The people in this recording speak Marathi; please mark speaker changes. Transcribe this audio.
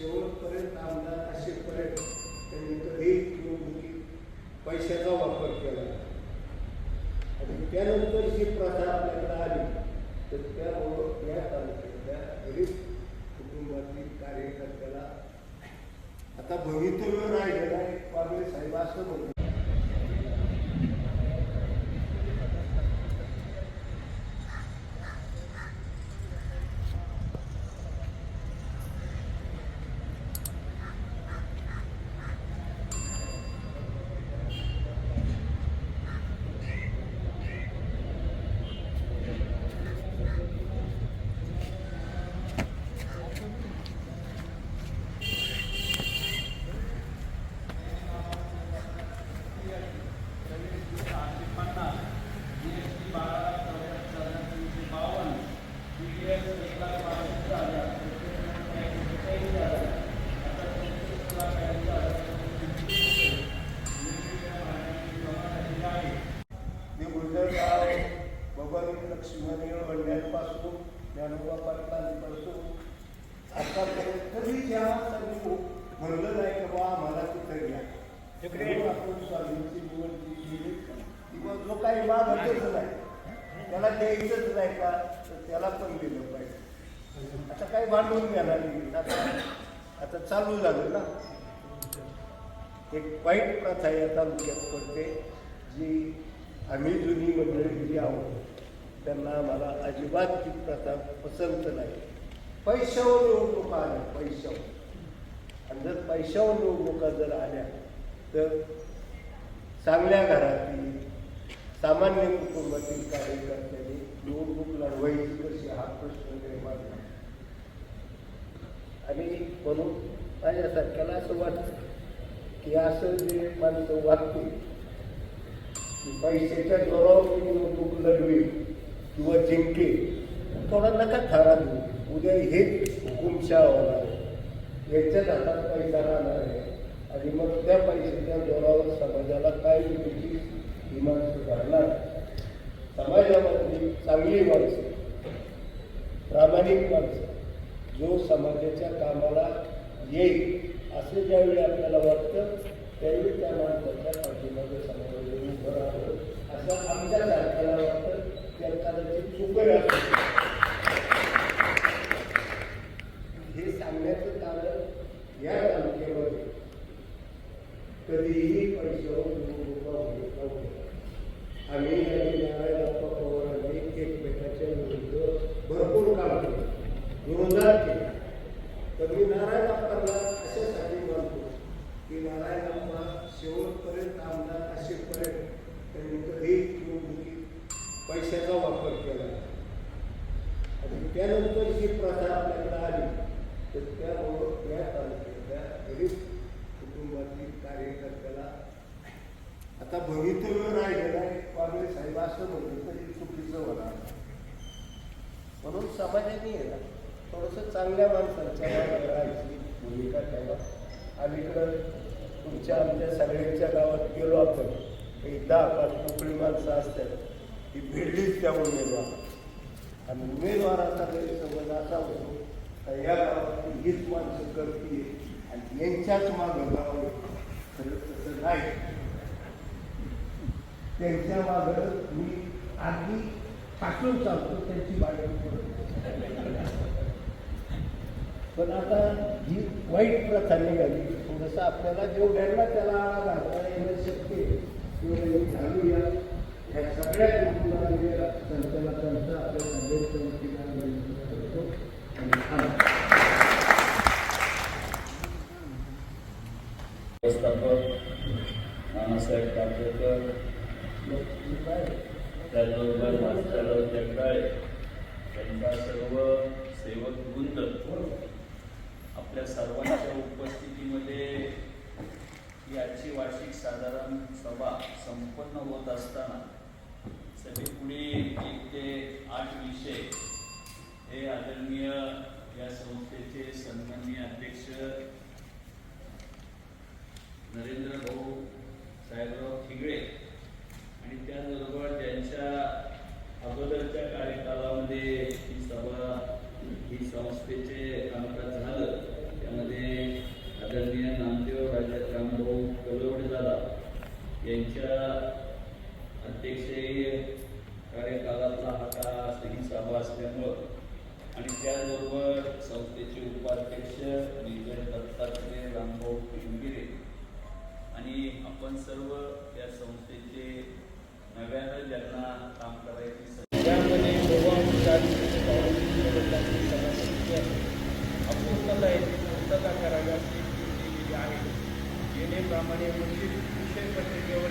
Speaker 1: शेवटपर्यंत आमदार असेपर्यंत त्यांनी कधी निवडणुकीत पैशाचा वापर केला आणि त्यानंतर जी प्रथा आपल्याकडे आली तर त्याबरोबर या तालुक्यातल्या गरीब कुटुंबातील कार्यकर्त्याला आता भवितव्य राहिलेला एक पागळे साहेब असं म्हणतो ज्ञानोबा पाटलांपासून आतापर्यंत कधी या माणसांनी म्हणलं नाही की बा आम्हाला तिथं घ्या आपण स्वामींची निवड केली किंवा जो काही मागतच नाही त्याला द्यायचंच नाही का तर त्याला पण दिलं पाहिजे आता काही भांडवून घ्यायला नाही आता आता चालू झालं ना एक वाईट प्रथा या तालुक्यात पडते जी आम्ही जुनी मंडळी जी आहोत त्यांना आम्हाला अजिबात ती प्रथा पसंत नाही. पैशावर निवडणुका आल्या पैशावर. आणि जर पैशावर निवडणुका जर आल्या तर चांगल्या घरातील सामान्य कुटुंबातील कार्यकर्त्यांनी निवडणूक लढवायची कशी हा प्रश्न निर्माण झाला. आणि म्हणून माझ्यासारख्याला असं वाटतं की असं जे माणसं वागतील की पैशाच्या जोरावर निवडणूक लढवी किंवा जिंके थोडा नका थारा देऊ. उद्या हेच हुकुमशा होणार याच्याच हातात पैसा राहणार आहे. आणि मग त्या पैशाच्या जोरावर समाजाला काय मिळतील डिमांड माणसं समाजामध्ये चांगली माणसं प्रामाणिक माणसं जो समाजाच्या कामाला येईल असं ज्यावेळी आपल्याला वाटतं त्यावेळी त्या माणसाच्या पाठीमागे समाज उभं राहावं असं आमच्या सारख्याला वाटतं त्या कदाचित चुकही असू हे सांगण्याचं कारण या तालुक्यामध्ये कधीही पैशावर निवडणुका होत नव्हत्या आम्ही आणि नारायणप्पा पवारांनी एकमेकाच्या विरुद्ध भरपूर काम केलं. विरोधात केला. तर मी नारायणप्पांना अशासाठी मानतो? की नारायणप्पा शेवटपर्यंत आमदार असेपर्यंत त्यांनी कधीही निवडणुकीत पैशाचा वापर केला आणि त्यानंतर जी प्रथा आपल्याकडे आली तर त्यामुळं या तालुक्यातल्या गरीब कुटुंबातील कार्यकर्त्याला आता भवितव्य राहिलेला आहे पागळे साहेब असं म्हणलं तरी चुकीचं होणार. म्हणून समाजाने आहे ना थोडंसं चांगल्या माणसांच्या राहायची भूमिका ठेवा. अलीकडं तुमच्या आमच्या सगळ्यांच्या गावात गेलो आपण एक दहा पाच मोकळी माणसं असतात ती भिडलीच त्या उमेदवार आणि उमेदवाराचा गैरसमज असा होतो तर या गावात हीच माणसं करते आणि यांच्याच मागं गाव खरं तसं नाही त्यांच्या मागं मी आधी पाठवून चालतो त्यांची बाजू पण आता ही वाईट प्रथा निघाली थोडंसं आपल्याला जेवढ्यांना त्याला आळा घालता येणं शक्य तेवढं घालूया ह्या सगळ्या कुटुंबाला म्हणजे त्यांचा आपल्या सगळ्यांच्या
Speaker 2: त्याचबरोबर मास्टरराव जगदाळे त्यांचा सर्व सेवक वृंद आपल्या सर्वांच्या उपस्थितीमध्ये ही आजची वार्षिक साधारण सभा संपन्न होत असताना सभेपुढे एक ते आठ विषय हे आदरणीय या संस्थेचे सन्माननीय अध्यक्ष नरेंद्र भाऊ आणि त्याचबरोबर संस्थेचे उपाध्यक्ष विजय दत्तात्रय रामभाऊ पिंगिरे. आणि आपण सर्व त्या संस्थेचे नव्यानं ज्यांना काम करायची
Speaker 3: सगळ्यामध्ये अपूर्णता आहे पूर्णता करावी अशी आहे. येणेप्रमाणे म्हणजे विषय पत्रिकेवर